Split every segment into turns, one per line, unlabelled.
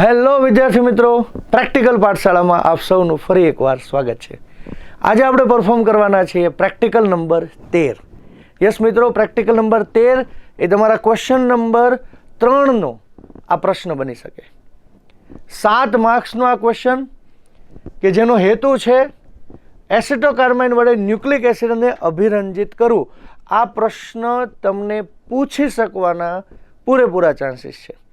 Hello વિદ્યાર્થી મિત્રો, practical પાઠશાળામાં આપ સૌનું ફરી એકવાર સ્વાગત છે. આજે આપણે પરફોર્મ કરવાના છીએ પ્રેક્ટિકલ નંબર તેર. યસ મિત્રો, પ્રેક્ટિકલ નંબર તેર એ તમારા ક્વેશ્ચન નંબર ત્રણનો આ પ્રશ્ન બની શકે. સાત માર્ક્સનો આ ક્વેશ્ચન કે જેનો હેતુ છે એસિટોકાર્માઇન વડે ન્યુક્લિક એસિડને અભિરંજિત કરવું. આ પ્રશ્ન તમને પૂછી શકવાના પૂરેપૂરા ચાન્સીસ છે.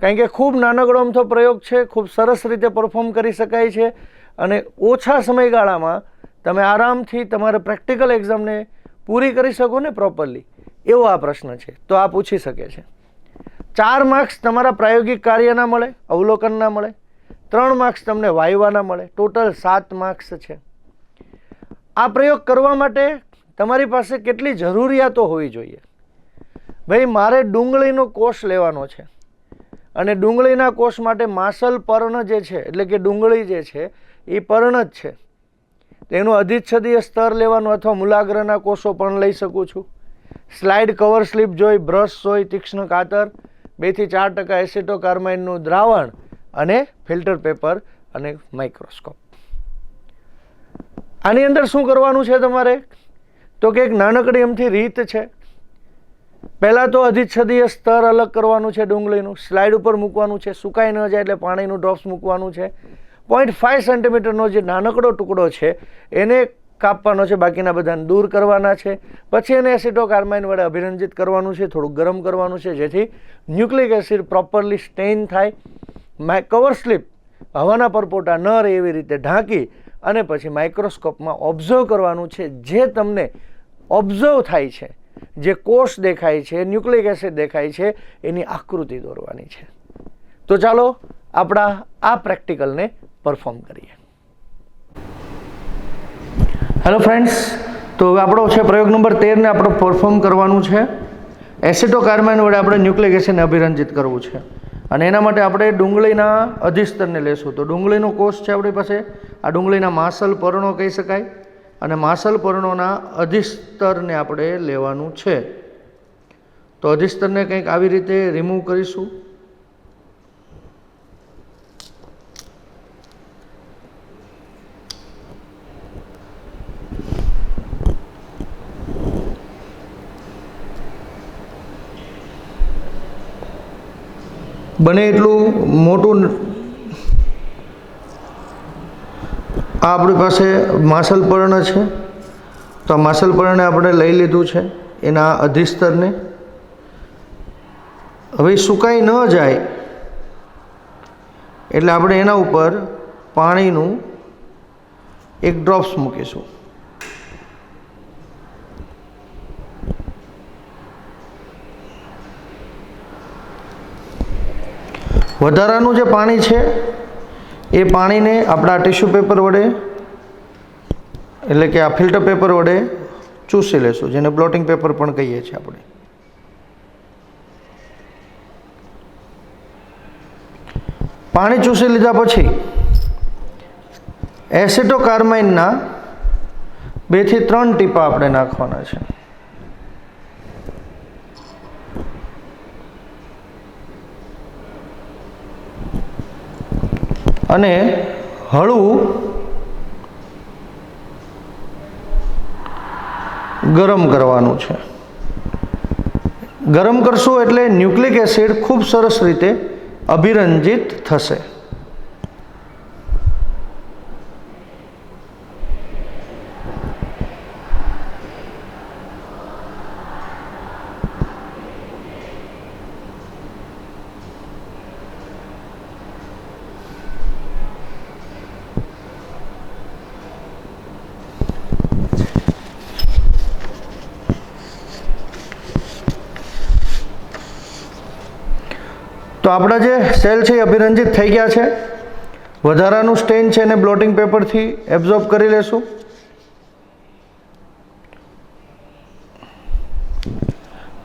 કારણ કે ખૂબ નાનકડો અમથો પ્રયોગ છે, ખૂબ સરસ રીતે પરફોર્મ કરી શકાય છે અને ઓછા સમયગાળામાં તમે આરામથી તમારા પ્રેક્ટિકલ એક્ઝામને પૂરી કરી શકો ને પ્રોપરલી એવો આ પ્રશ્ન છે. તો આ પૂછી શકે છે. ચાર માર્ક્સ તમારા પ્રાયોગિક કાર્યના મળે અવલોકનના મળે, ત્રણ માર્ક્સ તમને વાયવાના મળે ટોટલ સાત માર્ક્સ છે. આ પ્રયોગ કરવા માટે તમારી પાસે કેટલી જરૂરિયાતો હોવી જોઈએ? ભાઈ, મારે ડુંગળીનો કોષ લેવાનો છે. અને ડુંગળીના કોષ માટે માસલ પર્ણ જે છે, એટલે કે ડુંગળી જે છે, એ પર્ણ જ છે. તેનું અધિચ્છદીય સ્તર લેવાનું અથવા મૂલાગ્રહના કોષો પણ લઈ શકું છું. સ્લાઇડ કવર સ્લીપ જોઈ, બ્રશ જોઈ તીક્ષ્ણ કાતર બેથી ચાર ટકા એસિટોકાર્માઇનનું દ્રાવણ અને ફિલ્ટર પેપર અને માઇક્રોસ્કોપ. આની અંદર શું કરવાનું છે તમારે? તો કે એક નાનકડી એમથી રીત છે. પહેલાં તો અધિચ્છદીય સ્તર અલગ કરવાનું છે ડુંગળીનું. સ્લાઇડ ઉપર મૂકવાનું છે, સુકાઈ ન જાય એટલે પાણીનું ડ્રોપ્સ મૂકવાનું છે. પોઈન્ટ ફાઇવ સેન્ટીમીટરનો જે નાનકડો ટુકડો છે, એને કાપવાનો છે બાકીના બધાને દૂર કરવાના છે. પછી એને એસિટોકાર્માઇન વડે અભિરંજિત કરવાનું છે, થોડુંક ગરમ કરવાનું છે, જેથી ન્યુક્લિક એસિડ પ્રોપરલી સ્ટેઇન થાય. માય કવર સ્લિપ હવાના પરપોટા ન રહે એવી રીતે ઢાંકી અને પછી માઇક્રોસ્કોપમાં ઓબ્ઝર્વ કરવાનું છે, જે તમને ઓબ્ઝર્વ થાય છે. જે કોષ દેખાય છે, ન્યુક્લિક એસિડ દેખાય છે, એની આકૃતિ દોરવાની છે. તો ચાલો આપણા આ પ્રેક્ટિકલને પરફોર્મ કરીએ. હેલો ફ્રેન્ડ્સ તો હવે આપણો છે પ્રયોગ નંબર તેરને આપણે પરફોર્મ કરવાનું છે. એસિટોકાર્માઇન વડે આપણે ન્યુક્લિક એસિડને અભિરંજિત કરવું છે. અને એના માટે આપણે ડુંગળીના અધિસ્તરને લેશું. તો ડુંગળીનો કોષ છે આપણી પાસે. આ ડુંગળીના માસલ પર્ણો કહી શકાય. અને માસલ પર્ણોના અધિસ્તરને આપણે લેવાનું છે. તો અધિસ્તરને કંઈક આવી રીતે રિમૂવ કરીશું. બને એટલું મોટું આ આપણી પાસે માસલ પર્ણ છે. તો આ માસલ પર્ણને આપણે લઈ લીધું છે એના અધિસ્તરને હવે સુકાઈ ન જાય એટલે આપણે એના ઉપર પાણીનું એક ડ્રોપ્સ મૂકીશું. વધારાનું જે પાણી છે એ પાણીને આપણા ટિશ્યુ પેપર વડે, એટલે કે આ ફિલ્ટર પેપર વડે ચૂસી લેશું, જેને બ્લોટિંગ પેપર પણ કહીએ છીએ આપણે. પાણી ચૂસી લીધા પછી એસિટોકાર્માઇનના બેથી ત્રણ ટીપા આપણે નાખવાના છે. અને હળવું ગરમ કરવાનું છે. ગરમ કરશો એટલે ન્યુક્લિક એસિડ ખૂબ સરસ રીતે અભિરંજિત થશે. તો આપણા જે સેલ છે એ અભિરંજિત થઈ ગયા છે. વધારાનું સ્ટેન છે એને બ્લોટિંગ પેપરથી એબ્ઝોર્બ કરી લેશું.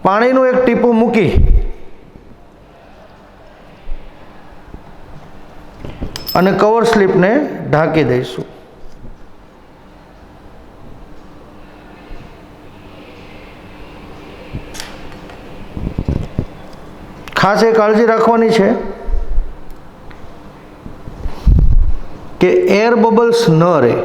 પાણીનું એક ટીપું મૂકી. અને કવર સ્લીપને ઢાંકી દઈશું. ખાસ એ કાળજી રાખવાની છે કે એર બબલ્સ ન રહે.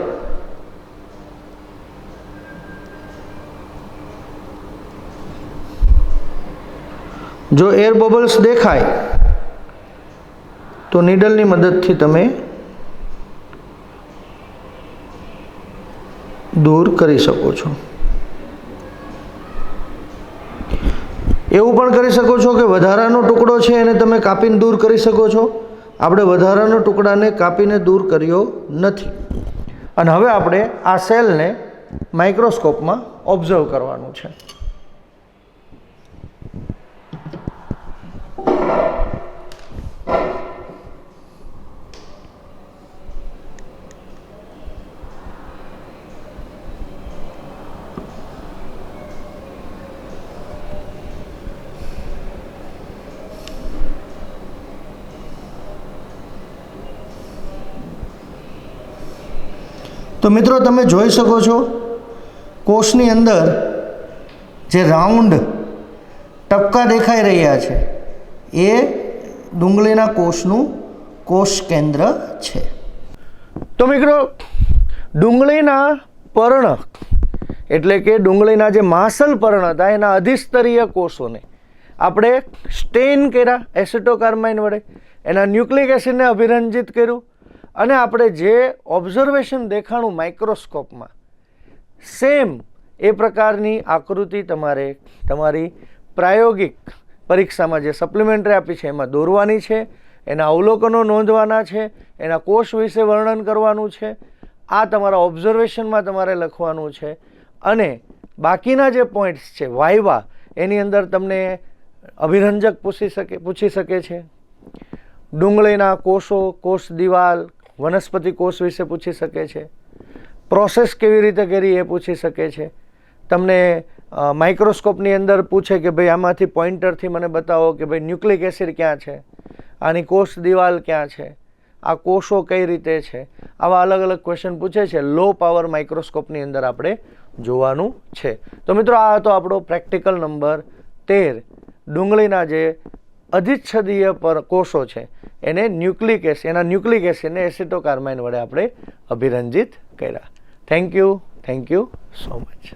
જો એર બબલ્સ દેખાય, તો નીડલની મદદથી તમે દૂર કરી શકો છો. પણ કરી શકો છો કે વધારાનો ટુકડો છે એને તમે કાપીને દૂર કરી શકો છો? આપણે વધારાનો ટુકડાને કાપીને દૂર કર્યો નથી. અને હવે આપણે આ સેલને માઇક્રોસ્કોપમાં ઓબ્ઝર્વ કરવાનું છે. મિત્રો તમે જોઈ શકો છો, કોષની અંદર જે રાઉન્ડ ટપકા દેખાઈ રહ્યા છે, એ ડુંગળીના કોષનું કોષ કેન્દ્ર છે. તો મિત્રો, ડુંગળીના પર્ણ, એટલે કે ડુંગળીના જે માસલ પર્ણ હતા, એના અધિસ્તરીય કોષોને આપણે સ્ટેન કર્યા, એસિટોકાર્માઇન વડે. એના ન્યુક્લિક એસિડને અભિરંજિત કર્યું અને આપણે જે ઓબ્ઝર્વેશન દેખાણું માઇક્રોસ્કોપમાં સેમ એ પ્રકારની આકૃતિ તમારે, તમારી પ્રાયોગિક પરીક્ષામાં જે સપ્લિમેન્ટરી આપી છે, એમાં દોરવાની છે, એના અવલોકનો નોંધવાના છે, એના કોષ વિશે વર્ણન કરવાનું છે, આ તમારા ઓબ્ઝર્વેશનમાં તમારે લખવાનું છે, અને બાકીના જે પોઈન્ટ્સ છે, વાયવા, એની અંદર તમને અભિરંજક પૂછી શકે પૂછી શકે છે. ડુંગળીના કોષો, કોષ દિવાલ વનસ્પતિ કોષ વિશે પૂછી શકે છે. પ્રોસેસ કેવી રીતે કરી એ પૂછી શકે છે. તમને માઇક્રોસ્કોપની અંદર પૂછે કે ભાઈ આમાંથી પોઇન્ટરથી મને બતાવો કે ભાઈ ન્યુક્લિક એસિડ ક્યાં છે? આની કોષ દિવાલ ક્યાં છે? આ કોષો કઈ રીતે છે? આવા અલગ અલગ ક્વેશ્ચન પૂછે છે. લો પાવર માઇક્રોસ્કોપની અંદર આપણે જોવાનું છે. તો મિત્રો, આ હતો આપણો પ્રેક્ટિકલ નંબર તેર. ડુંગળીના જે અધિચ્છદીય પર કોષો છે. એને ન્યુક્લિક એસિડ એના ન્યુક્લિક એસિડને એસિટોકાર્માઇન વડે આપણે અભિરંજિત કર્યા. Thank you thank you so much